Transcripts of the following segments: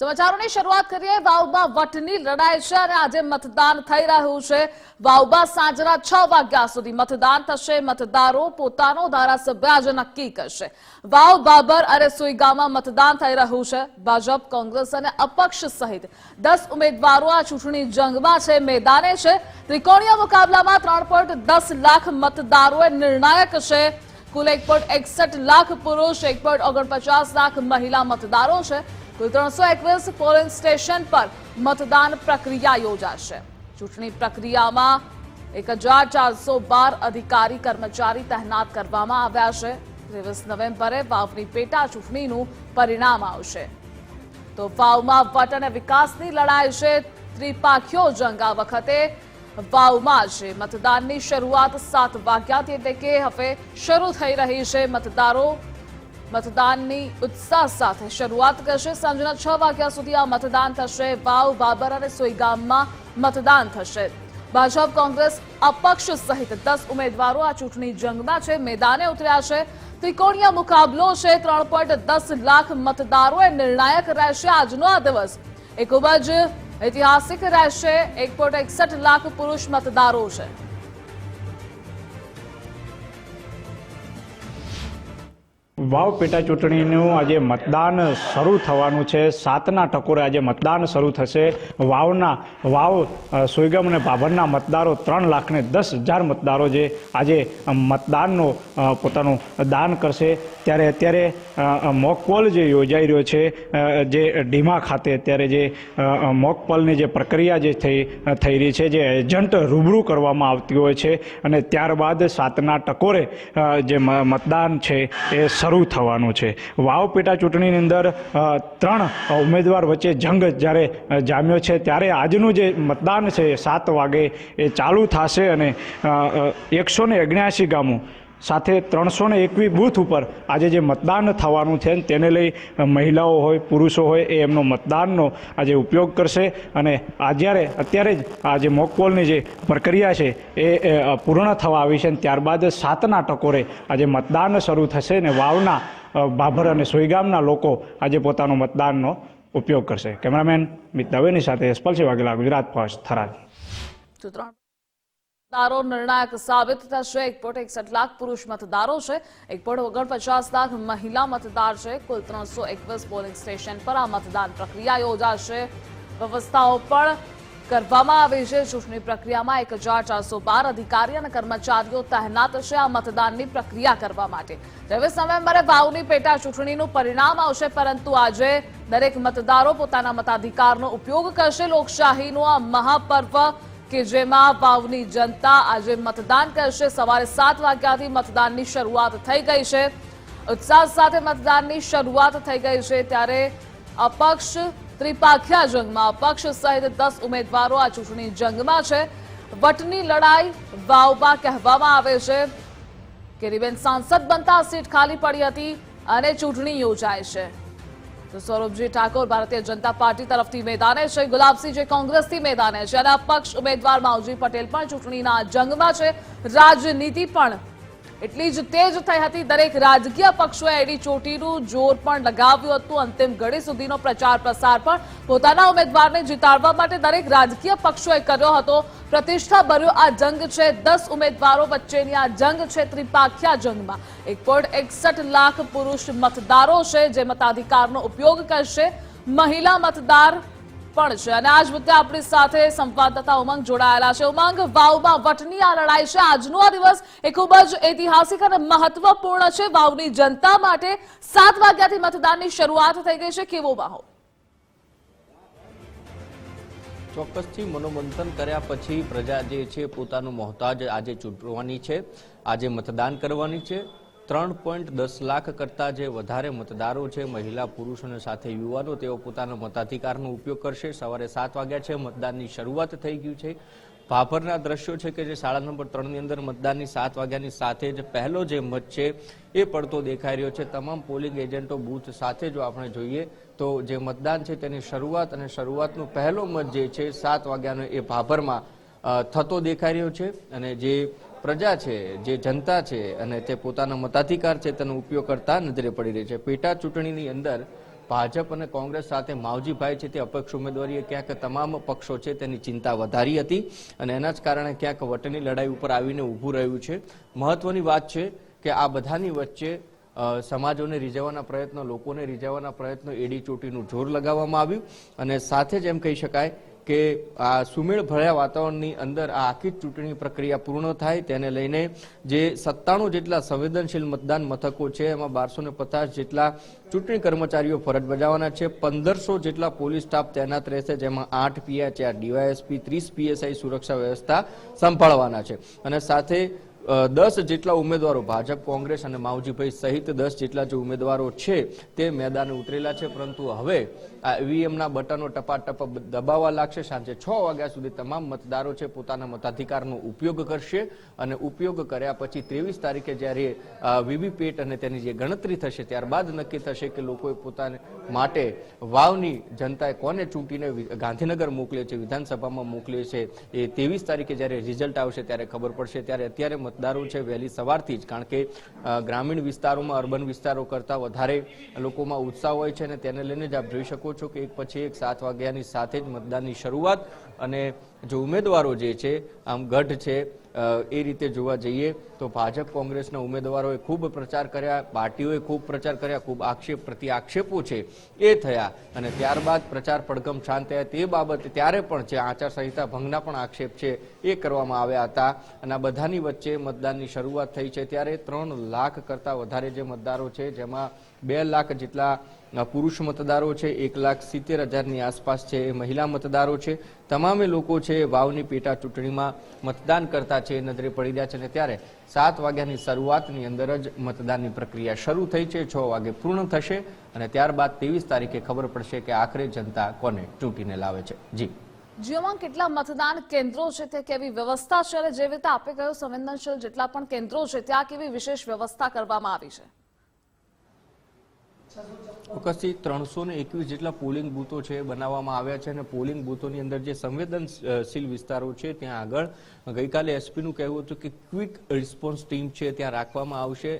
સમાચારોની શરૂઆત કરીએ. વાવબા વટની લડાઈ છે અને આજે મતદાન થઈ રહ્યું છે. વાવબા સાંજના છ વાગ્યા સુધી મતદાન થશે. મતદારો પોતાનો ધારાસભ્ય આજે નક્કી કરશે. વાવ બાબર અને સુઈગામાં મતદાન થઈ રહ્યું છે. ભાજપ, કોંગ્રેસ અને અપક્ષ સહિત દસ ઉમેદવારો આ ચૂંટણી જંગમાં છે. મેદાને છે. ત્રિકોણીય મુકાબલામાં ત્રણ લાખ મતદારોએ નિર્ણાયક છે. કુલ એક લાખ પુરુષ, એક લાખ મહિલા મતદારો છે. કુલ ત્રણસો એકવીસ પોલિંગ સ્ટેશન પર મતદાન પ્રક્રિયા યોજાશે. ચૂંટણી પ્રક્રિયામાં એક હજાર ચારસો બાર અધિકારી કર્મચારી તહેનાત કરવામાં આવ્યા છે. ત્રેવીસ નવેમ્બરે વાવની પેટા ચૂંટણીનું પરિણામ આવશે. તો વાવમાં વટ અને વિકાસની લડાઈ છે. ત્રિપાખીઓ જંગ આ વખતે વાવમાં છે. મતદાનની શરૂઆત સાત વાગ્યાથી એટલે કે હવે શરૂ થઈ રહી છે મતદારો. મતદાનની ઉત્સાહ સાથે શરૂઆત કરશે. સાંજના છ વાગ્યા સુધી આ મતદાન થશે. વાવ, બાબર અને સોઈગામમાં મતદાન થશે. ભાજપ, કોંગ્રેસ અપક્ષ સહિત દસ ઉમેદવારો આ ચૂંટણી જંગમાં છે. મેદાને ઉતર્યા છે. ત્રિકોણીય મુકાબલો છે. ત્રણ દસ લાખ મતદારોએ નિર્ણાયક રહેશે આજનો આ દિવસ. એ ખૂબ જ ઐતિહાસિક રહેશે. એક લાખ પુરુષ મતદારો છે. વાવ પેટા ચૂંટણીનું આજે મતદાન શરૂ થવાનું છે. સાતના ટકોરે આજે મતદાન શરૂ થશે. વાવના, વાવ સુઈગમ અને ભાભરના મતદારો ત્રણ લાખને દસ હજાર મતદારો જે આજે મતદાનનો પોતાનું દાન કરશે. ત્યારે અત્યારે મોકપોલ મોક પોલ જે યોજાઈ રહ્યો છે જે ડીમા ખાતે અત્યારે જે મોકપોલની મોક પોલની જે પ્રક્રિયા જે થઈ થઈ રહી છે, જે એજન્ટ રૂબરૂ કરવામાં આવતી હોય છે અને ત્યારબાદ સાતના ટકોરે જે મતદાન છે એ શરૂ થવાનું છે. વાવ પેટા ચૂંટણીની અંદર ત્રણ ઉમેદવાર વચ્ચે જંગ જ્યારે જામ્યો છે, ત્યારે આજનું જે મતદાન છે એ સાત વાગે એ ચાલુ થશે અને એકસો ને ગામો સાથે ત્રણસો ને એકવીસ બૂથ ઉપર આજે જે મતદાન થવાનું છે તેને લઈ મહિલાઓ હોય, પુરુષો હોય, એ એમનો મતદાનનો આજે ઉપયોગ કરશે. અને આ જ્યારે, અત્યારે જ આ જે મોકપોલની જે પ્રક્રિયા છે એ પૂર્ણ થવા આવી છે અને ત્યારબાદ સાતના ટકોરે આજે મતદાન શરૂ થશે ને વાવના ભાભર અને સોઈગામના લોકો આજે પોતાનો મતદાનનો ઉપયોગ કરશે. કેમેરામેન મિત દવેની સાથે યશપાલસિંહ વાઘેલા ગુજરાત ફર્સ્ટ થરાદ. તો ત્રણ મતદારો નિર્ણાયક સાબિત થશે. એક પોઈન્ટ એકસઠ લાખ પુરુષ મતદારો છે. એક પોઈન્ટ ઓગણપચાસ લાખ મહિલા મતદાર છે. કુલ ત્રણસો એકવીસ પોલિંગ સ્ટેશન પર આ મતદાન પ્રક્રિયા યોજાશે. વ્યવસ્થાઓ પણ કરવામાં આવી છે. ચૂંટણી પ્રક્રિયામાં એક હજાર ચારસો બાર અધિકારી અને કર્મચારીઓ તહેનાત છે આ મતદાનની પ્રક્રિયા કરવા માટે. ત્રેવીસ નવેમ્બરે વાવની પેટા ચૂંટણીનું પરિણામ આવશે, પરંતુ આજે દરેક મતદારો પોતાના મતાધિકારનો ઉપયોગ કરશે. લોકશાહીનું આ મહાપર્વ કે જેમાં વાવની જનતા આજે મતદાન કરશે. સવારે સાત વાગ્યાથી મતદાનની શરૂઆત થઈ ગઈ છે. ઉત્સાહ સાથે મતદાનની શરૂઆત થઈ ગઈ છે ત્યારે અપક્ષ ત્રિપાખ્યા જંગમાં, અપક્ષ સહિત દસ ઉમેદવારો આ ચૂંટણી જંગમાં છે. વટની લડાઈ વાવમાં કહેવામાં આવે છે કેરીબેન સાંસદ બનતા સીટ ખાલી પડી હતી અને ચૂંટણી યોજાય છે. તો સૌરભજી ઠાકોર, ભારતીય જનતા પાર્ટી તરફથી મેદાને છે. ગુલાબસિંહ જે કોંગ્રેસથી મેદાને છે. અને અપક્ષ ઉમેદવાર માવજી પટેલ પણ ચૂંટણીના જંગમાં છે. રાજનીતિ પણ એટલી જ તેજ થઈ હતી. દરેક રાજકીય પક્ષોએ એડી ચોટીનું જોર પણ લગાવ્યું હતું. અંતિમ ઘડી સુધીનો પ્રચાર પ્રસાર પણ પોતાના ઉમેદવારને જીતાડવા માટે દરેક રાજકીય પક્ષોએ કર્યો હતો. પ્રતિષ્ઠા ભર્યો આ જંગ છે. દસ ઉમેદવારો વચ્ચેની આ જંગ છે ત્રિપાખ્યા જંગમાં. એક એકસઠ લાખ પુરુષ મતદારો છે જે મતાધિકારનો ઉપયોગ કરશે. મહિલા મતદાર પણ છે. અને આજ મુદ્દે આપણી સાથે સંવાદદાતા ઉમંગ જોડાયેલા છે. ઉમંગ, વાવમાં વટની આ લડાઈ છે. આજનો આ દિવસ એ ખૂબ જ ઐતિહાસિક અને મહત્વપૂર્ણ છે. વાવની જનતા માટે સાત વાગ્યાથી મતદાનની શરૂઆત થઈ ગઈ છે. કેવો માહોલ? ચોક્કસથી મનોમંથન કર્યા પછી પ્રજા જે છે પોતાનું મોહતાજ આજે ચૂંટવાની છે. આજે મતદાન કરવાની છે. ત્રણ પોઈન્ટ દસ લાખ કરતાં જે વધારે મતદારો છે, મહિલા પુરુષોને સાથે યુવાનો, તેઓ પોતાના મતાધિકારનો ઉપયોગ કરશે. સવારે સાત વાગ્યા છે, મતદાનની શરૂઆત થઈ ગયું છે. ભાભરના દ્રશ્યો છે કે જે શાળા નંબર ત્રણની અંદર મતદાનની સાત વાગ્યાની સાથે જ પહેલો જે મત છે, એ પડતો દેખાઈ રહ્યો છે. તમામ પોલિંગ એજન્ટો બૂથ સાથે જો આપણે જોઈએ તો જે મતદાન છે તેની શરૂઆત અને શરૂઆતનો પહેલો મત જે છે, સાત વાગ્યાનો એ ભાભરમાં થતો દેખાઈ રહ્યો છે. અને જે પ્રજા છે, જે જનતા છે અને તે પોતાના મતાધિકાર છે તેનો ઉપયોગ કરતા નજરે પડી રહી છે. પેટા ચૂંટણીની અંદર ભાજપ અને કોંગ્રેસ સાથે માવજીભાઈ છે તે અપક્ષ ઉમેદવારીએ ક્યાંક તમામ પક્ષો છે તેની ચિંતા વધારી હતી અને એના જ કારણે ક્યાંક વટની લડાઈ ઉપર આવીને ઊભું રહ્યું છે. મહત્વની વાત છે કે આ બધાની વચ્ચે સમાજોને રીઝવવાના પ્રયત્નો, લોકોને રીઝવવાના પ્રયત્નો, એડી ચોટીનું જોર લગાવવામાં આવ્યું અને સાથે જ એમ કહી શકાય કે આ સુમેળ ભર્યા વાતાવરણની અંદર આ આખી ચૂંટણી પ્રક્રિયા પૂર્ણ થાય તેને લઈને જે સત્તાણું જેટલા સંવેદનશીલ મતદાન મથકો છે, એમાં બારસો પચાસ જેટલા ચૂંટણી કર્મચારીઓ ફરજ બજાવવાના છે, પંદરસો જેટલા પોલીસ સ્ટાફ તૈનાત રહેશે, જેમાં આઠ પીઆઈ ચાર ડીવાયએસપી, ત્રીસ પીએસઆઈ સુરક્ષા વ્યવસ્થા સંભાળવાના છે. અને સાથે દસ જેટલા ઉમેદવારો ભાજપ, કોંગ્રેસ અને માવજીભાઈ સહિત દસ જેટલા જે ઉમેદવારો છે તે મેદાને ઉતરેલા છે. પરંતુ હવે આ ઈવીએમના બટનો ટપાટપ દબાવવા લાગશે. સાંજે છ વાગ્યા સુધી તમામ મતદારો છે પોતાના મતાધિકારનો ઉપયોગ કરશે અને ઉપયોગ કર્યા પછી ત્રેવીસ તારીખે જ્યારે વીવીપેટ અને તેની જે ગણતરી થશે ત્યારબાદ નક્કી થશે કે લોકોએ પોતાને માટે વાવની જનતાએ કોને ચૂંટીને ગાંધીનગર મોકલે છે, વિધાનસભામાં મોકલે છે. એ ત્રેવીસ તારીખે જ્યારે રિઝલ્ટ આવશે ત્યારે ખબર પડશે. ત્યારે અત્યારે મતદારો છે વહેલી સવારથી જ. કારણ કે ગ્રામીણ વિસ્તારોમાં, અર્બન વિસ્તારો કરતાં વધારે લોકોમાં ઉત્સાહ હોય છે અને તેને લઈને જ આપ જોઈ શકો છો કે એક પછી એક સાત વાગ્યાની સાથે જ મતદાનની શરૂઆત અને જો ઉમેદવારો જે છે, આમ ગઢ છે એ રીતે જોવા જઈએ, તો ભાજપ કોંગ્રેસના ઉમેદવારોએ ખૂબ પ્રચાર કર્યા, પાર્ટીઓએ ખૂબ પ્રચાર કર્યા, ખૂબ આક્ષેપ પ્રતિ આક્ષેપો છે, એ થયા. અને ત્યારબાદ પ્રચાર પડઘમ શાંત થયા. તે બાબતે ત્યારે પણ જે આચારસંહિતા ભંગના પણ આક્ષેપ છે, એ કરવામાં આવ્યા હતા. અને આ બધાની વચ્ચે મતદાનની શરૂઆત થઈ છે. ત્યારે ત્રણ લાખ કરતાં વધારે જે મતદારો છે, જેમાં બે લાખ જેટલા પુરુષ મતદારો છે, એક લાખ સિત્તેર હજારની આસપાસ છે એ મહિલા મતદારો છે. તમામે લોકો છે વાવની પેટા ચૂંટણીમાં મતદાન કરતા છે, નજરે પડી રહ્યા છે અને ત્યારે સાત વાગ્યાની શરૂઆતની અંદર જ મતદાનની પ્રક્રિયા શરૂ થઈ છે, છ વાગે પૂર્ણ થશે અને ત્યારબાદ ત્રેવીસ તારીખે ખબર પડશે કે આખરે જનતા કોને ચૂંટીને લાવે છે. જી. જેમાં કેટલા મતદાન કેન્દ્રો છે તે કેવી વ્યવસ્થા છે અને જે રીતે આપે કહ્યું સંવેદનશીલ જેટલા પણ કેન્દ્રો છે, ત્યાં કેવી વિશેષ વ્યવસ્થા કરવામાં આવી છે? ચોક્કસથી ત્રણસો ને એકવીસ જેટલા પોલિંગ બૂથો છે, બનાવવામાં આવ્યા છે અને પોલિંગ બૂથોની અંદર જે સંવેદનશીલ વિસ્તારો છે, ત્યાં આગળ ગઈકાલે એસપીનું કહેવું હતું કે ક્વિક રિસ્પોન્સ ટીમ છે, ત્યાં રાખવામાં આવશે.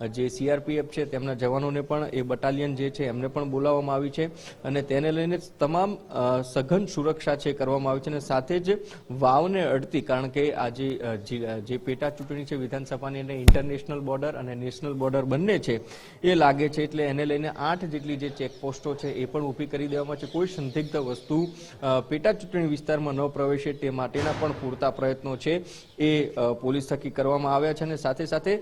જે સીઆરપીએફ છે, તેમના જવાનોને પણ એ બટાલિયન જે છે, એમને પણ બોલાવવામાં આવી છે. અને તેને લઈને તમામ સઘન સુરક્ષા છે કરવામાં આવી છે અને સાથે જ વાવને અડતી, કારણ કે આજે જે પેટા ચૂંટણી છે, વિધાનસભાની અને ઇન્ટરનેશનલ બોર્ડર અને નેશનલ બોર્ડર બંને છે, એ લાગે છે. એટલે એને લઈને આઠ જેટલી જે ચેકપોસ્ટો છે, એ પણ ઊભી કરી દેવામાં છે. કોઈ સંદિગ્ધ વસ્તુ પેટા ચૂંટણી વિસ્તારમાં ન પ્રવેશે તે માટેના પણ પૂરતા પ્રયત્નો છે, એ પોલીસ થકી કરવામાં આવ્યા છે અને સાથે સાથે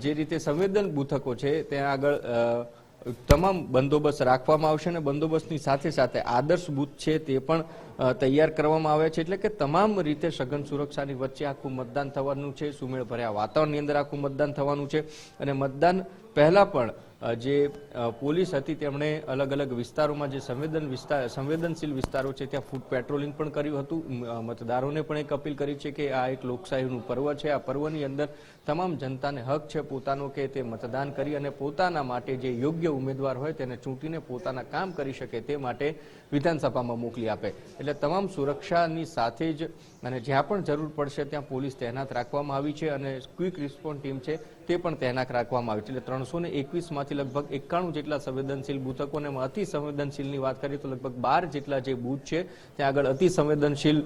જે રીતે સંવેદન બૂથકો છે, ત્યાં આગળ તમામ બંદોબસ્ત રાખવામાં આવશે અને બંદોબસ્તની સાથે સાથે આદર્શ બૂથ છે તે પણ તૈયાર કરવામાં આવ્યા છે એટલે કે તમામ રીતે સઘન સુરક્ષાની વચ્ચે આખું મતદાન થવાનું છે સુમેળ ભર્યા વાતાવરણની અંદર આખું મતદાન થવાનું છે અને મતદાન પહેલાં પણ જે પોલીસ હતી તેમણે અલગ અલગ વિસ્તારોમાં જે સંવેદન વિસ્તાર સંવેદનશીલ વિસ્તારો છે ત્યાં ફૂટ પેટ્રોલિંગ પણ કર્યું હતું. મતદારોને પણ એક અપીલ કરી છે કે આ એક લોકશાહીનું પર્વ છે. આ પર્વની અંદર તમામ જનતાને હક છે પોતાનો કે તે મતદાન કરી અને પોતાના માટે જે યોગ્ય ઉમેદવાર હોય તેને ચૂંટીને પોતાના કામ કરી શકે તે માટે વિધાનસભામાં મોકલી આપે. એટલે તમામ સુરક્ષાની સાથે જ અને જ્યાં પણ જરૂર પડશે ત્યાં પોલીસ તૈનાત રાખવામાં આવી છે અને ક્વિક રિસ્પોન્સ ટીમ છે તે પણ તૈનાત રાખવામાં આવી છે. એટલે ત્રણસો ને એકવીસમાંથી લગભગ એકાણું જેટલા સંવેદનશીલ બૂથકો અને અતિ સંવેદનશીલની વાત કરીએ તો લગભગ બાર જેટલા જે બૂથ છે ત્યાં આગળ અતિ સંવેદનશીલ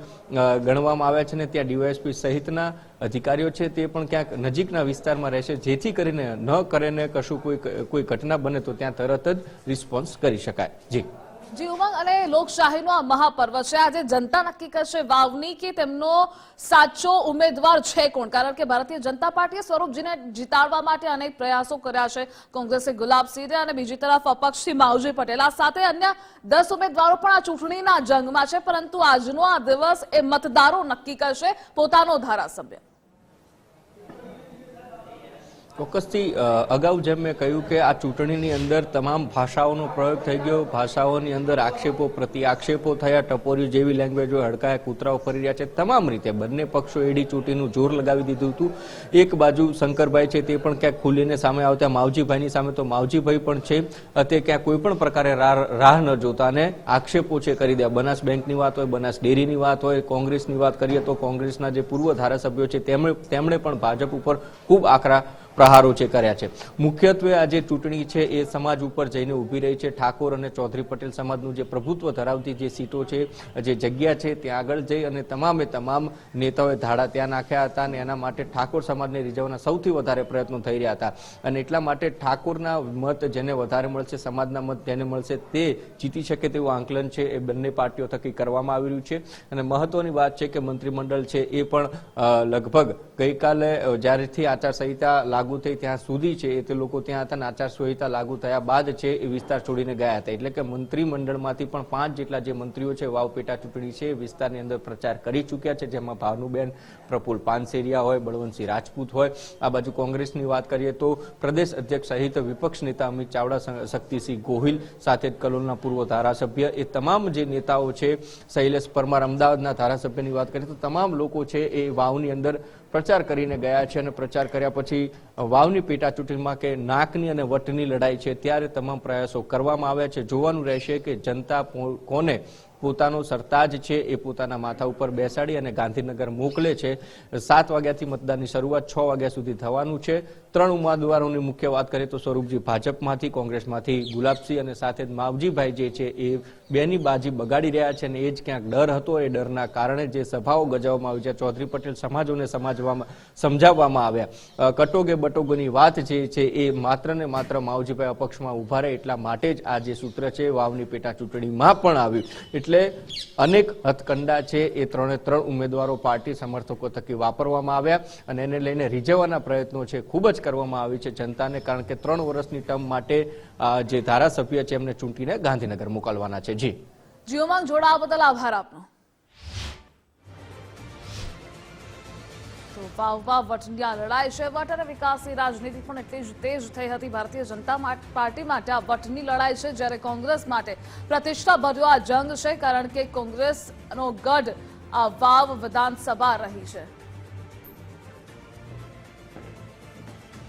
ગણવામાં આવ્યા છે ને ત્યાં ડીવાયએસપી સહિતના અધિકારીઓ છે તે પણ ક્યાંક નજીકના વિસ્તારમાં રહેશે. જેથી કરીને ન કરીને કશું કોઈ કોઈ ઘટના બને તો ત્યાં તરત જ રિસ્પોન્સ કરી શકાય. જી. જી ઉમંગ અને લોકશાહીનો આ મહાપર્વ છે. આજે જનતા નક્કી કરશે વાવની કે તેમનો સાચો ઉમેદવાર છે કોણ? કારણ કે ભારતીય જનતા પાર્ટીએ સ્વરૂપજીને જીતાડવા માટે અનેક પ્રયાસો કર્યા છે. કોંગ્રેસે ગુલાબસિંહ અને બીજી તરફ અપક્ષથી માવજી પટેલ. આ સાથે અન્ય દસ ઉમેદવારો પણ આ ચૂંટણીના જંગમાં છે. પરંતુ આજનો આ દિવસ એ મતદારો નક્કી કરશે પોતાનો ધારાસભ્ય. ચોક્કસથી અગાઉ જેમ મેં કહ્યું કે આ ચૂંટણીની અંદર તમામ ભાષાઓનો પ્રયોગ થઈ ગયો. ભાષાઓની અંદર આક્ષેપો, પ્રતિ આક્ષેપો થયા, ટપોરીઓ જેવી લેંગ્વેજો હડકાયા કૂતરાઓ ફરી રહ્યા છે. તમામ રીતે બંને પક્ષો એડી ચૂંટીનું જોર લગાવી દીધું હતું. એક બાજુ શંકરભાઈ છે તે પણ ક્યાંક ખુલીને સામે આવતા માવજીભાઈની સામે તો માવજીભાઈ પણ છે. તે ક્યાંક કોઈ પણ પ્રકારે રાહ રાહ ન જોતા અને આક્ષેપો છે કરી દે. બનાસ બેંકની વાત હોય, બનાસ ડેરીની વાત હોય, કોંગ્રેસની વાત કરીએ તો કોંગ્રેસના જે પૂર્વ ધારાસભ્યો છે, તેમણે તેમણે પણ ભાજપ ઉપર ખૂબ આકરા પ્રહારો છે કર્યા છે. મુખ્યત્વે આ જે ચૂંટણી છે એ સમાજ ઉપર જઈને ઊભી રહી છે. ઠાકોર અને ચૌધરી પટેલ સમાજનું જે પ્રભુત્વ ધરાવતી જે સીટો છે, જે જગ્યા છે, ત્યાં આગળ જઈ અને તમામે તમામ નેતાઓએ ધાડા ત્યાં નાખ્યા હતા અને એના માટે ઠાકોર સમાજને રીઝવવાના સૌથી વધારે પ્રયત્નો થઈ રહ્યા હતા. અને એટલા માટે ઠાકોરના મત જેને વધારે મળશે, સમાજના મત જેને મળશે તે જીતી શકે તેવું આંકલન છે એ બંને પાર્ટીઓ થકી કરવામાં આવી રહ્યું છે. અને મહત્વની વાત છે કે મંત્રીમંડળ છે એ પણ લગભગ ગઈકાલે જ્યારેથી આચારસંહિતા લાગુ થઈ ત્યાં સુધી છે એ તે લોકો ત્યાં હતા આચાર સંહિતા લાગુ થયા બાદ છે એ વિસ્તાર છોડીને ગયા હતા. એટલે કે મંત્રીમંડળમાંથી પણ પાંચ જેટલા જે મંત્રીઓ છે, વાવ પેટા ચૂંટણી છે વિસ્તારની અંદર પ્રચાર કરી ચૂક્યા છે. જેમાં ભાનુબેન પ્રફુલ પાનસેરિયા હોય, બળવંતસિંહ રાજપૂત હોય. આ બાજુ કોંગ્રેસની વાત કરીએ તો પ્રદેશ અધ્યક્ષ સહિત વિપક્ષ નેતા અમિત ચાવડા શક્તિસિંહ ગોહિલ, સાથે કલોલના પૂર્વ ધારાસભ્ય, એ તમામ જે નેતાઓ છે, શૈલેષ પરમાર અમદાવાદના ધારાસભ્યની વાત કરીએ તો તમામ લોકો છે એ વાવની અંદર પ્રચાર કરીને ગયા છે અને પ્રચાર કર્યા પછી વાવની પેટા ચૂંટણીમાં કે નાકની અને વટની લડાઈ છે, ત્યારે તમામ પ્રયાસો કરવામાં આવ્યા છે. જોવાનું રહેશે કે જનતા કોને પોતાનો સરતાજ છે, એ પોતાના માથા ઉપર બેસાડી અને ગાંધીનગર મોકલે છે. સાત વાગ્યાથી મતદાનની શરૂઆત છ વાગ્યા સુધી થવાનું છે. ત્રણ ઉમેદવારોની મુખ્ય વાત કરીએ તો સ્વરૂપજી ભાજપમાંથી, કોંગ્રેસમાંથી ગુલાબસિંહ અને સાથે જ માવજીભાઈ જે છે, એ બેની બાજી બગાડી રહ્યા છે અને એ જ ક્યાંક ડર હતો. એ ડરના કારણે જે સભાઓ ગજાવવામાં આવી છે, ચૌધરી પટેલ સમાજોને સમાજવામાં, સમજાવવામાં આવ્યા. કટોગે બટોગોની વાત જે છે, એ માત્ર ને માત્ર માવજીભાઈ અપક્ષમાં ઊભા રહે એટલા માટે જ આ જે સૂત્ર છે, વાવની પેટા ચૂંટણીમાં પણ આવ્યું. એટલે અનેક હથકંડા છે એ ત્રણે ત્રણ ઉમેદવારો પાર્ટી સમર્થકો થકી વાપરવામાં આવ્યા અને એને લઈને રીઝવવાના પ્રયત્નો છે, ખૂબ જ કરવામાં આવી છે જનતાને, કારણ કે ત્રણ વર્ષની ટર્મ માટે જે ધારાસભ્ય છે એમને ચૂંટીને ગાંધીનગર મોકલવાના છે. જી. જીઓમાં જોડાવા બદલ આભાર આપનો. તો વાવ વાવ વટની આ છે. વટ અને વિકાસની રાજનીતિ પણ એટલી જ તેજ થઈ હતી. ભારતીય જનતા પાર્ટી માટે આ વટની લડાઈ છે, જ્યારે કોંગ્રેસ માટે પ્રતિષ્ઠા ભર્યો આ જંગ છે, કારણ કે કોંગ્રેસનો ગઢ આ વાવ વિધાનસભા રહી છે.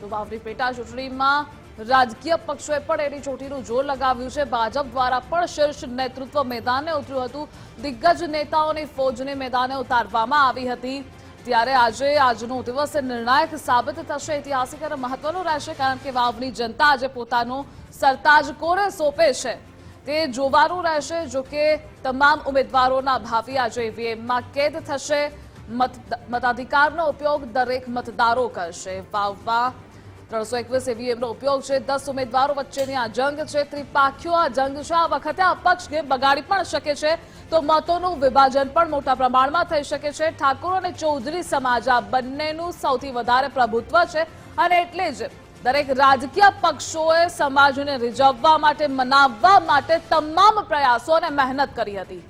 તો વાવરી પેટા ચૂંટણીમાં રાજકીય પક્ષોએ પણ એની ચોટીનું જોર લગાવ્યું છે. ભાજપ દ્વારા પણ શીર્ષ નેતૃત્વ મેદાને ઉતર્યું હતું. દિગ્ગજ નેતાઓની ફોજને મેદાને ઉતારવામાં આવી હતી. ત્યારે આજે આજનો દિવસ નિર્ણાયક સાબિત થશે. ઐતિહાસિક અને મહત્વનો રહેશે કારણ કે વાવની જનતા આજે પોતાનો સરતાજ કોને સોંપે છે. તે જોવાનું રહેશે જો કે તમામ ઉમેદવારોના ભાવિ આજે ઈવીએમમાં કેદ થશે. મત, મતાધિકારનો ઉપયોગ દરેક મતદારો કરશે. વાવમાં ત્રણસો એકવીસ ઈવીએમનો ઉપયોગ છે. દસ ઉમેદવારો વચ્ચેની આ જંગ છે. ત્રિપાખીઓ આ જંગ છે. આ વખતે અપક્ષને બગાડી પણ શકે છે. તો મતોનું વિભાજન પણ મોટા પ્રમાણમાં થઈ શકે છે. ઠાકોર અને ચૌધરી સમાજ આ બંનેનું સૌથી વધારે પ્રભુત્વ છે. અને એટલે જ દરેક રાજકીય પક્ષોએ સમાજને રીઝવવા માટે, મનાવવા માટે તમામ પ્રયાસો અને મહેનત કરી હતી.